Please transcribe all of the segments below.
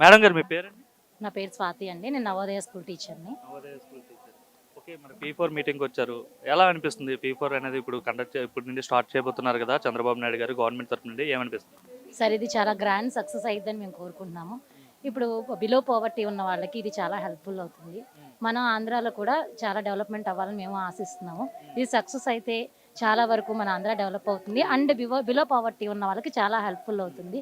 Madam గారు మీ పేరండి? నా పేరు స్వాతి అండి. నేను నవోదయ స్కూల్ టీచర్ని. Navodaya school teacher. ఓకే మరి పీ ఫోర్ మీటింగ్కి వచ్చారు. ఎలా అనిపిస్తుంది పీ ఫోర్ అనేది ఇప్పుడు కండక్ట్ ఇప్పుడు నుండి స్టార్ట్ చేయబోతున్నారు కదా చంద్రబాబు నాయుడు గారు గవర్నమెంట్ తరఫు నుండి ఏమనిపిస్తుంది? సార్ ఇది చాలా గ్రాండ్ సక్సెస్ అయిద్దని మేము కోరుకుంటున్నాము. ఇప్పుడు బిలో పోవర్టీ ఉన్న వాళ్ళకి ఇది చాలా హెల్ప్ఫుల్ అవుతుంది. మన ఆంధ్రాలో కూడా చాలా డెవలప్మెంట్ అవ్వాలని మేము ఆశిస్తున్నాము. ఇది సక్సెస్ అయితే చాలా వరకు మన ఆంధ్ర డెవలప్ అవుతుంది. అండ్ బిలో బిలో పావర్టీ ఉన్న వాళ్ళకి చాలా హెల్ప్ఫుల్ అవుతుంది.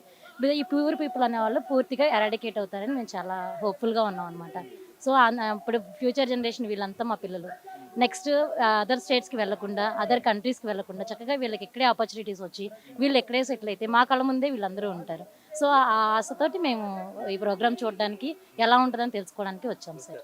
ఈ ప్యూర్ పీపుల్ అనే వాళ్ళు పూర్తిగా ఎరాడికేట్ అవుతారని మేము చాలా హోప్ఫుల్గా ఉన్నాం అనమాట సో ఇప్పుడు ఫ్యూచర్ జనరేషన్ వీళ్ళంతా మా పిల్లలు. నెక్స్ట్ అదర్ స్టేట్స్కి వెళ్ళకుండా అదర్ కంట్రీస్కి వెళ్ళకుండా చక్కగా వీళ్ళకి ఇక్కడే ఆపర్చునిటీస్ వచ్చి వీళ్ళు ఎక్కడే సెటిల్ అయితే మా కళ్ళ ముందే వీళ్ళందరూ ఉంటారు. సో ఆ ఆశతోటి మేము ఈ ప్రోగ్రామ్ చూడడానికి ఎలా ఉంటుందని తెలుసుకోవడానికి వచ్చాం సార్.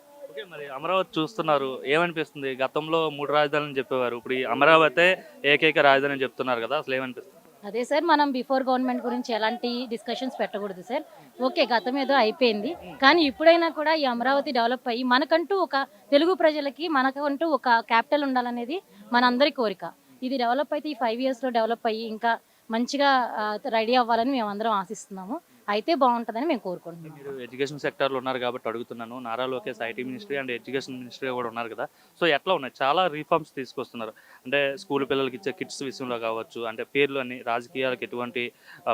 మరి అమరావతి చూస్తున్నారు. ఏమనిపిస్తుంది? గతంలో మూడు రాజధానులు చెప్పేవారు. ఇప్పుడు ఈ అమరావతి ఏకైక రాజధాని చెప్తున్నారు కదా అసలు ఏమనిపిస్తుంది? అదే సార్ మనం బిఫోర్ గవర్నమెంట్ గురించి ఎలాంటి డిస్కషన్స్ పెట్టకూడదు సార్. ఓకే గతం ఏదో అయిపోయింది. కానీ ఇప్పుడైనా కూడా ఈ అమరావతి డెవలప్ అయ్యి మనకంటూ ఒక తెలుగు ప్రజలకి మనకంటూ ఒక క్యాపిటల్ ఉండాలనేది మనందరి కోరిక. ఇది డెవలప్ అయితే ఈ ఫైవ్ ఇయర్స్లో డెవలప్ అయ్యి ఇంకా మంచిగా రెడీ అవ్వాలని మేము అందరం ఆశిస్తున్నాము. అయితే బాగుంటుందని మేము కోరుకుంటున్నాం. మీరు ఎడ్యుకేషన్ సెక్టర్లో ఉన్నారు కాబట్టి అడుగుతున్నాను. Nara Lokesh IT ministry and education ministry కూడా ఉన్నారు కదా. సో ఎట్లా ఉన్నాయి? చాలా రీఫార్మ్స్ తీసుకొస్తున్నారు. అంటే స్కూల్ పిల్లలకి ఇచ్చే కిట్స్ విషయంలో కావచ్చు అంటే పేర్లు అన్ని రాజకీయాలకు ఎటువంటి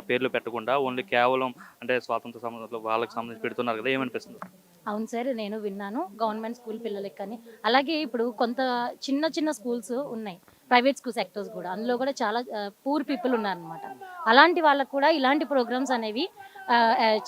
పేర్లు పెట్టకుండా ఓన్లీ కేవలం అంటే స్వాతంత్ర సంబంధంలో వాళ్ళకి సంబంధించి పెడుతున్నారు కదా. ఏమనిపిస్తుంది? అవును సార్ నేను విన్నాను. గవర్నమెంట్ స్కూల్ పిల్లలకి కానీ అలాగే ఇప్పుడు కొంత చిన్న చిన్న స్కూల్స్ ఉన్నాయి. ప్రైవేట్ స్కూల్ సెక్టర్స్ కూడా. అందులో కూడా చాలా పూర్ పీపుల్ ఉన్నారనమాట అలాంటి వాళ్ళకు కూడా ఇలాంటి ప్రోగ్రామ్స్ అనేవి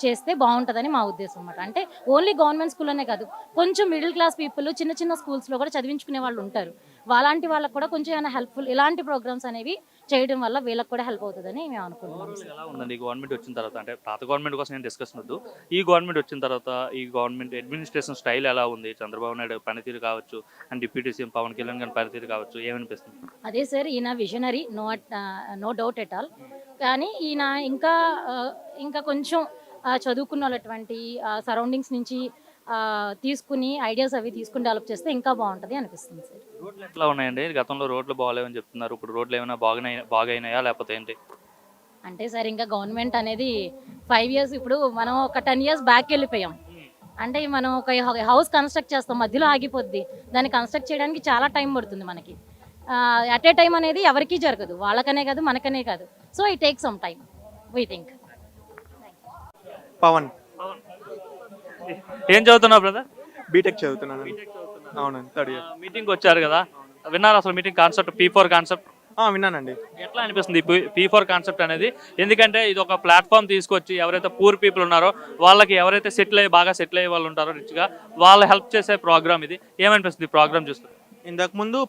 చేస్తే బాగుంటుందని మా ఉద్దేశం అనమాట అంటే ఓన్లీ గవర్నమెంట్ స్కూల్ అనే కాదు కొంచెం మిడిల్ క్లాస్ పీపుల్ చిన్న చిన్న స్కూల్స్లో కూడా చదివించుకునే వాళ్ళు ఉంటారు. అలాంటి వాళ్ళకి కూడా కొంచెం ఏమైనా హెల్ప్ఫుల్ ఇలాంటి ప్రోగ్రామ్స్ అనేవి చేయడం వల్ల వీళ్ళకి కూడా హెల్ప్ అవుతుందని మేము అనుకుంటున్నాం ఓవరాల్ ఎలా ఉందండి ఈ గవర్నమెంట్ వచ్చిన తర్వాత? అంటే పాత గవర్నమెంట్ కోసం నేను డిస్కస్ వద్దు ఈ గవర్నమెంట్ వచ్చిన తర్వాత ఈ గవర్నమెంట్ అడ్మినిస్ట్రేషన్ స్టైల్ ఎలా ఉంది? చంద్రబాబు నాయుడు పనితీరు కావచ్చు and deputy CM Pawan Kalyan గారి పనితీరు కావచ్చు ఏమనిపిస్తుంది? అదే సార్ ఈయన visionary no no doubt at all కానీ ఈయన ఇంకా ఇంకా కొంచెం చదువుకున్న వాళ్ళటువంటి సరౌండింగ్స్ నుంచి తీసుకుని ఐడియాస్ అవి తీసుకుని డెవలప్ చేస్తే ఇంకా బాగుంటుంది అనిపిస్తుంది సార్. రోడ్లు ఎట్లా ఉన్నాయండి? గతంలో రోడ్లు బాగాలేవని చెప్తున్నారు. ఇప్పుడు రోడ్లు ఏమైనా బాగున్నాయి బాగైనాయా? లేకపోతే ఏంటి? అంటే సార్ ఇంకా గవర్నమెంట్ అనేది ఫైవ్ ఇయర్స్ ఇప్పుడు మనం ఒక టెన్ ఇయర్స్ బ్యాక్ వెళ్ళిపోయాం. అంటే మనం ఒక హౌస్ కన్స్ట్రక్ట్ చేస్తాం. మధ్యలో ఆగిపోద్ది. దాన్ని కన్స్ట్రక్ట్ చేయడానికి చాలా టైం పడుతుంది మనకి. అట్ ఏ టైం అనేది ఎవరికీ జరగదు. వాళ్ళకనే కాదు మనకనే కాదు. So it take some time we think Pawan. ఏం చదువుతున్నావు బ్రదర్ బీటెక్ చదువుతున్నాను. అవునండి థర్డ్ ఇయర్ మీటింగ్ వచ్చారు కదా. విన్నారు అసలు meeting concept P four concept విన్నానండి. ఎట్లా అనిపిస్తుంది పీ ఫోర్ కాన్సెప్ట్ అనేది? ఎందుకంటే ఇది ఒక ప్లాట్ఫామ్ తీసుకొచ్చి ఎవరైతే పూర్ పీపుల్ ఉన్నారో వాళ్ళకి ఎవరైతే సెటిల్ అయ్యి బాగా సెటిల్ అయ్యే వాళ్ళు ఉంటారో రిచ్గా వాళ్ళు హెల్ప్ చేసే ప్రోగ్రామ్ ఇది. ఏమనిపిస్తుంది ప్రోగ్రామ్ చూస్తే? ఇంతకు ముందు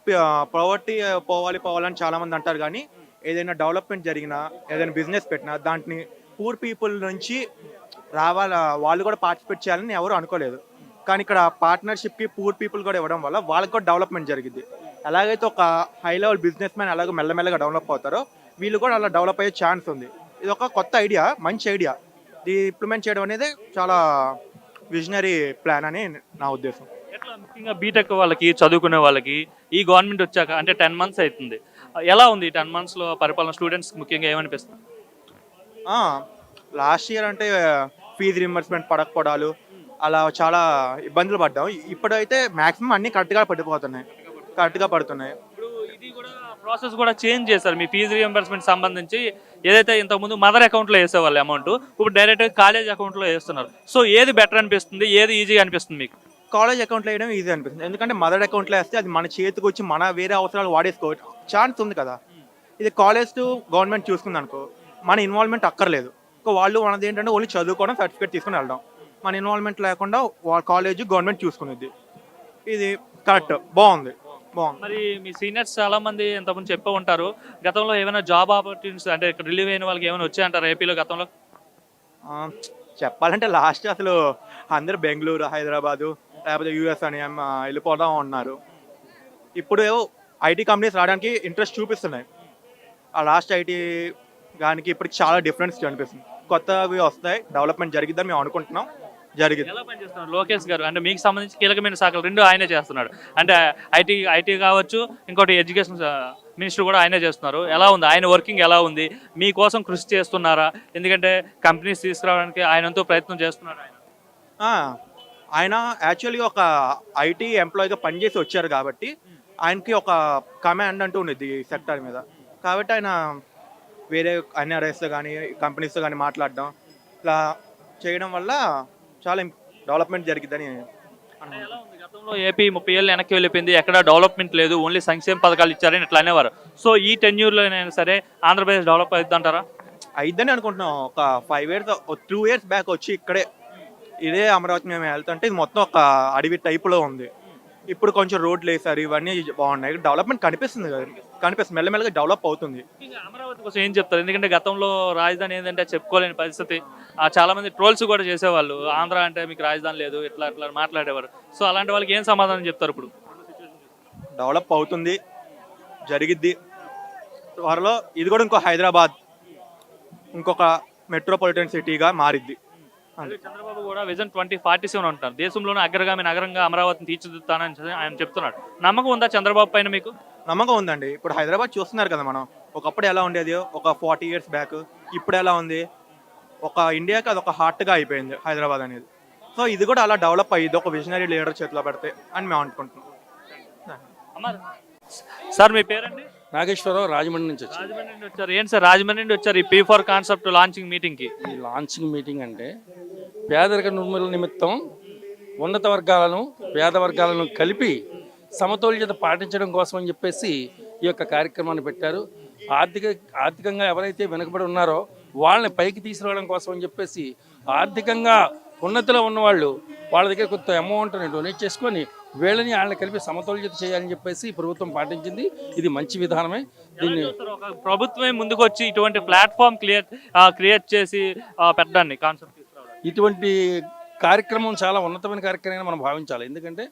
పవర్టీ పోవాలి పోవాలని చాలా మంది అంటారు కానీ ఏదైనా డెవలప్మెంట్ జరిగినా ఏదైనా బిజినెస్ పెట్టినా దాంట్ని పూర్ పీపుల్ నుంచి రావాల? వాళ్ళు కూడా పార్టిసిపేట్ చేయాలని ఎవరు అనుకోలేదు. కానీ ఇక్కడ పార్ట్నర్షిప్కి పూర్ పీపుల్ కూడా ఇవ్వడం వల్ల వాళ్ళకి కూడా డెవలప్మెంట్ జరిగింది. ఎలాగైతే ఒక హై లెవెల్ బిజినెస్ మ్యాన్ అలాగే మెల్లమెల్లగా డెవలప్ అవుతారో వీళ్ళు కూడా అలా డెవలప్ అయ్యే ఛాన్స్ ఉంది. ఇది ఒక కొత్త ఐడియా మంచి ఐడియా ఇది ఇంప్లిమెంట్ చేయడం అనేది చాలా విజనరీ ప్లాన్ అని నా ఉద్దేశం. ఎట్లా? ముఖ్యంగా బీటెక్ వాళ్ళకి చదువుకునే వాళ్ళకి ఈ గవర్నమెంట్ వచ్చాక అంటే టెన్ మంత్స్ అవుతుంది. ఎలా ఉంది టెన్ మంత్స్లో పరిపాలన? స్టూడెంట్స్ ముఖ్యంగా ఏమనిపిస్తుంది? లాస్ట్ ఇయర్ అంటే ఫీజు రింబర్స్మెంట్ పడకపోవడాలు అలా చాలా ఇబ్బందులు పడ్డాం. ఇప్పుడైతే మాక్సిమం అన్ని కరెక్ట్గా పడిపోతున్నాయి. కరెక్ట్గా పడుతున్నాయి. ఇప్పుడు ఇది కూడా ప్రాసెస్ కూడా చేంజ్ చేశారు. మీ ఫీజు రియంబర్స్మెంట్ సంబంధించి ఏదైతే ఇంతకుముందు మదర్ అకౌంట్లో వేసేవాళ్ళు అమౌంట్ ఇప్పుడు డైరెక్ట్ కాలేజ్ అకౌంట్లో వేస్తున్నారు. సో ఏది బెటర్ అనిపిస్తుంది? ఏది ఈజీగా అనిపిస్తుంది మీకు? కాలేజ్ అకౌంట్లో వేయడం ఈజీ అనిపిస్తుంది. ఎందుకంటే మదర్ అకౌంట్లో వేస్తే అది మన చేతికి వచ్చి మన వేరే అవసరాలు వాడేసుకోవచ్చు. ఛాన్స్ ఉంది కదా. ఇది కాలేజ్ టు గవర్నమెంట్ చూసుకుంది అనుకో మన ఇన్వాల్వ్మెంట్ అక్కర్లేదు. వాళ్ళు మనది ఏంటంటే ఓన్లీ చదువుకోవడం సర్టిఫికేట్ తీసుకుని వెళ్ళడం. మన ఇన్వాల్వ్మెంట్ లేకుండా కాలేజ్ గవర్నమెంట్ చూసుకునేది. ఇది కరెక్ట్ బాగుంది. బాగుంది. మరి మీ సీనియర్స్ చాలా మంది ఎంతమంది చెప్పే ఉంటారు గతంలో ఏమైనా జాబ్ ఆపర్చునిటీస్ అంటే రిలీవ్ అయిన వాళ్ళకి ఏమైనా వచ్చాయంటారు ఏపీలో గతంలో? చెప్పాలంటే లాస్ట్ అసలు అందరు బెంగళూరు హైదరాబాదు లేకపోతే యూఎస్ అని వెళ్ళిపోదాం ఉన్నారు ఇప్పుడు ఐటీ కంపెనీస్ రావడానికి ఇంట్రెస్ట్ చూపిస్తున్నాయి. ఆ లాస్ట్ ఐటీ దానికి ఇప్పటికి చాలా డిఫరెన్స్ కనిపిస్తుంది కొత్తవి వస్తాయి డెవలప్మెంట్ జరిగిద్దని మేము అనుకుంటున్నాం. జరిగింది ఎలా పనిచేస్తున్నారు? లోకేష్ గారు అంటే మీకు సంబంధించి కీలకమైన శాఖలు రెండు ఆయనే చేస్తున్నాడు అంటే ఐటీ ఐటీ కావచ్చు ఇంకోటి ఎడ్యుకేషన్ మినిస్టర్ కూడా ఆయనే చేస్తున్నారు. ఎలా ఉంది? ఆయన వర్కింగ్ ఎలా ఉంది? మీకోసం కృషి చేస్తున్నారా? ఎందుకంటే కంపెనీస్ తీసుకురావడానికి ఆయనంతో ప్రయత్నం చేస్తున్నారు ఆయన. ఆయన యాక్చువల్లీ ఒక ఐటీ ఎంప్లాయీగా పనిచేసి వచ్చారు కాబట్టి ఆయనకి ఒక కమాండ్ అంటూ ఉండేది ఈ సెక్టర్ మీద. కాబట్టి ఆయన వేరే ఎన్ఆర్ఎస్తో కానీ కంపెనీస్తో కానీ మాట్లాడడం. ఇట్లా చేయడం వల్ల చాలా డెవలప్మెంట్ జరిగిద్దని? గతంలో ఏపీ ముప్పై ఏళ్ళు వెనక్కి వెళ్ళిపోయింది. ఎక్కడ డెవలప్మెంట్ లేదు. ఓన్లీ సంక్షేమ పథకాలు ఇచ్చారని ఇట్లా అనేవారు. సో ఈ టెన్యూర్లో అయినా సరే ఆంధ్రప్రదేశ్ డెవలప్ అవుతుంది అంటారా అయిద్దని అనుకుంటున్నాం. ఒక five years two years back వచ్చి ఇక్కడే ఇదే అమరావతి మేము వెళ్తుంటే ఇది మొత్తం ఒక అడవి టైపులో ఉంది. ఇప్పుడు కొంచెం రోడ్లు వేసారు ఇవన్నీ బాగున్నాయి. డెవలప్మెంట్ కనిపిస్తుంది కదా కనిపిస్తుంది. మెల్లమెల్లగా డెవలప్ అవుతుంది. అమరావతి కోసం ఏం చెప్తారు? ఎందుకంటే గతంలో రాజధాని ఏంటంటే చెప్పుకోలేని పరిస్థితి. ఆ, చాలా మంది ట్రోల్స్ కూడా చేసేవాళ్ళు. ఆంధ్ర అంటే మీకు రాజధాని లేదు ఇట్లా ఇట్లా మాట్లాడేవారు. సో అలాంటి వాళ్ళకి ఏం సమాధానం చెప్తారు ఇప్పుడు? డెవలప్ అవుతుంది జరిగిద్ది. త్వరలో ఇది కూడా ఇంకో హైదరాబాద్ ఇంకొక మెట్రోపాలిటన్ సిటీగా మారిద్ది. చంద్రబాబు కూడా విజన్ ట్వంటీ ఫార్టీ సెవెన్ అంటున్నారు. దేశంలోనే అగ్రగామి నగరంగా అమరావతిని తీర్చిదిద్దుతానని ఆయన చెప్తున్నాడు నమ్మకం ఉందా చంద్రబాబు పైన మీకు? నమ్మకం ఉందండి. ఇప్పుడు హైదరాబాద్ చూస్తున్నారు కదా మనం. ఒకప్పుడు ఎలా ఉండేది? ఒక ఫార్టీ ఇయర్స్ బ్యాక్. ఇప్పుడు ఎలా ఉంది? ఒక ఇండియాకి అది ఒక హార్ట్గా అయిపోయింది హైదరాబాద్ అనేది. సో ఇది కూడా అలా డెవలప్ అయ్యింది ఒక విజనరీ లీడర్ చేతిలో పెడితే అని మేము అనుకుంటున్నాం. సార్ మీ పేరండి? నాగేశ్వరరావు రాజమండ్రి నుంచి వచ్చి రాజమండ్రి నుండి వచ్చారు. ఏంటి సార్ రాజమండ్రి నుండి వచ్చారు ఈ పీ ఫోర్ కాన్సెప్ట్ లాంచింగ్ మీటింగ్కి? ఈ లాంచింగ్ మీటింగ్ అంటే పేదరిక నిర్మూలన నిమిత్తం ఉన్నత వర్గాలను పేద వర్గాలను కలిపి సమతౌల్యత పాటించడం కోసం అని చెప్పేసి ఈ యొక్క కార్యక్రమాన్ని పెట్టారు. ఆర్థిక ఆర్థికంగా ఎవరైతే వెనుకబడి ఉన్నారో వాళ్ళని పైకి తీసుకురావడం కోసం అని చెప్పేసి ఆర్థికంగా ఉన్నతిలో ఉన్నవాళ్ళు వాళ్ళ దగ్గర కొంత అమౌంట్ని డొనేట్ చేసుకొని వీళ్ళని వాళ్ళని కలిపి సమతౌల్యత చేయాలని చెప్పేసి ప్రభుత్వం పాటించింది. ఇది మంచి విధానమే. దీన్ని ప్రభుత్వమే ముందుకు వచ్చి ఇటువంటి ప్లాట్ఫామ్ క్రియేట్ క్రియేట్ చేసి పెట్టడాన్ని కాన్సెప్ట్ ఇటువంటి కార్యక్రమం చాలా ఉన్నతమైన కార్యక్రమంగా మనం భావించాలి. ఎందుకంటే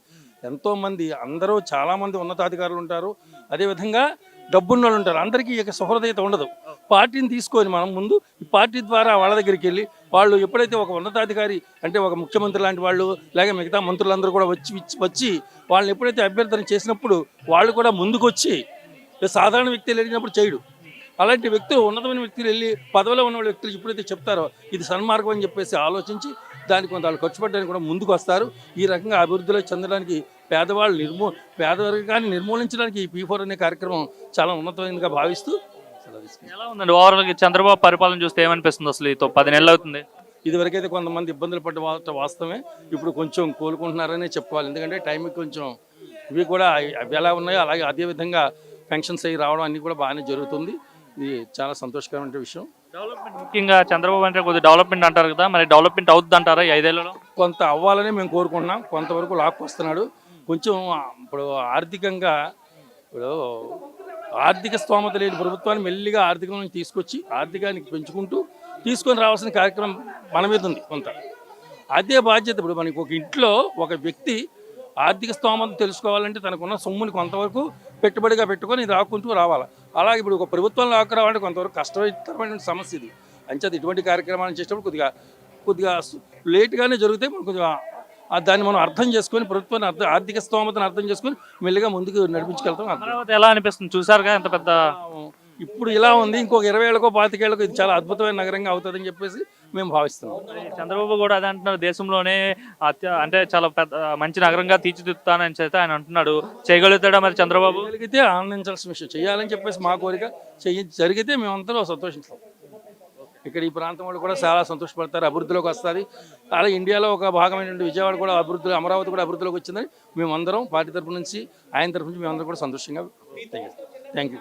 ఎంతోమంది అందరూ చాలామంది ఉన్నతాధికారులు ఉంటారు. అదేవిధంగా డబ్బున్న వాళ్ళు ఉంటారు అందరికీ ఇక సహృదయత ఉండదు. పార్టీని తీసుకొని మనం ముందు ఈ పార్టీ ద్వారా వాళ్ళ దగ్గరికి వెళ్ళి వాళ్ళు ఎప్పుడైతే ఒక ఉన్నతాధికారి అంటే ఒక ముఖ్యమంత్రి లాంటి వాళ్ళు లేక మిగతా మంత్రులందరూ కూడా వచ్చి వచ్చి- వాళ్ళని ఎప్పుడైతే అభ్యర్థన చేసినప్పుడు వాళ్ళు కూడా ముందుకు వచ్చి సాధారణ వ్యక్తులు వెళ్ళినప్పుడు చేయడు. అలాంటి వ్యక్తులు ఉన్నతమైన వ్యక్తులు వెళ్ళి పదవిలో ఉన్న వాళ్ళ వ్యక్తులు ఎప్పుడైతే చెప్తారో ఇది సన్మార్గం అని చెప్పేసి ఆలోచించి దానికి కొంత వాళ్ళు ఖర్చు పెట్టడానికి కూడా ముందుకు వస్తారు. ఈ రకంగా అభివృద్ధిలో చెందడానికి పేదవాళ్ళు నిర్మూ పేదవర్గాన్ని నిర్మూలించడానికి ఈ పీ ఫోర్ అనే కార్యక్రమం చాలా ఉన్నతమైనదిగా భావిస్తూ. ఎలా ఉందండి? ఓవరాల్గా చంద్రబాబు పరిపాలన చూస్తే ఏమనిపిస్తుంది అసలు ఈ తొ- పది నెలలు అవుతుంది? ఇదివరకైతే కొంతమంది ఇబ్బందులు పడ్డ వాస్తవమే. ఇప్పుడు కొంచెం కోలుకుంటున్నారనే చెప్పుకోవాలి. ఎందుకంటే టైంకి కొంచెం ఇవి కూడా అవి ఎలా ఉన్నాయో అలాగే అదే విధంగా పెన్షన్స్ అయ్యి రావడం అన్నీ కూడా బాగానే జరుగుతుంది. ఇది చాలా సంతోషకరమైన విషయం. డెవలప్మెంట్ ముఖ్యంగా చంద్రబాబు అంటే కొద్దిగా డెవలప్మెంట్ అంటారు కదా మరి డెవలప్మెంట్ అవుతుంది అంటారా ఈ ఐదేళ్ళలో? కొంత అవ్వాలని మేము కోరుకుంటున్నాం. కొంతవరకు లాక్కొస్తున్నాడు కొంచెం ఇప్పుడు ఆర్థికంగా ఇప్పుడు ఆర్థిక స్తోమత లేని ప్రభుత్వాన్ని మెల్లిగా ఆర్థికం నుంచి తీసుకొచ్చి ఆర్థికానికి పెంచుకుంటూ తీసుకొని రావాల్సిన కార్యక్రమం మన మీద ఉంది కొంత. అదే బాధ్యత ఇప్పుడు మనకి ఒక ఇంట్లో ఒక వ్యక్తి ఆర్థిక స్తోమత తెలుసుకోవాలంటే తనకున్న సొమ్ముని కొంతవరకు పెట్టుబడిగా పెట్టుకొని రాకుంటూ రావాలి? అలాగే ఇప్పుడు ఒక ప్రభుత్వం లాక్కు రావాలంటే కొంతవరకు కష్టతరమైన సమస్య ఇది. అంచేత ఇటువంటి కార్యక్రమాలను చేసేటప్పుడు కొద్దిగా కొద్దిగా లేట్గానే జరిగితే మనం కొద్దిగా దాన్ని మనం అర్థం చేసుకొని ప్రభుత్వాన్ని అర్థం ఆర్థిక స్తోమతను అర్థం చేసుకొని మెల్లిగా ముందుకు అమరావతి ఎలా అనిపిస్తుంది? చూసారుగా ఎంత పెద్ద ఇప్పుడు ఇలా ఉంది ఇంకొక ఇరవై ఏళ్ళకో పాతికేళ్ళకో ఇది చాలా అద్భుతమైన నగరంగా అవుతుందని చెప్పేసి మేము భావిస్తున్నాం. చంద్రబాబు కూడా అదే అంటున్నారు దేశంలోనే అత్య అంటే చాలా పెద్ద మంచి నగరంగా తీర్చిదిద్దుతానని చేత ఆయన అంటున్నాడు. చేయగలుగుతాడా మరి చంద్రబాబు? జరిగితే ఆనందించాల్సిన విషయం. చేయాలని చెప్పేసి మా కోరిక చెయ్యి జరిగితే మేమందరం సంతోషిస్తాం. ఇక్కడ ఈ ప్రాంతం వాళ్ళు కూడా చాలా సంతోషపడతారు అభివృద్ధిలోకి వస్తుంది అలాగే ఇండియాలో ఒక భాగమైనటువంటి విజయవాడ కూడా అభివృద్ధిలో అమరావతి కూడా అభివృద్ధిలోకి వచ్చిందని మేమందరం పార్టీ తరపు నుంచి ఆయన తరపు నుంచి మేమందరం కూడా సంతోషంగా థ్యాంక్ యూ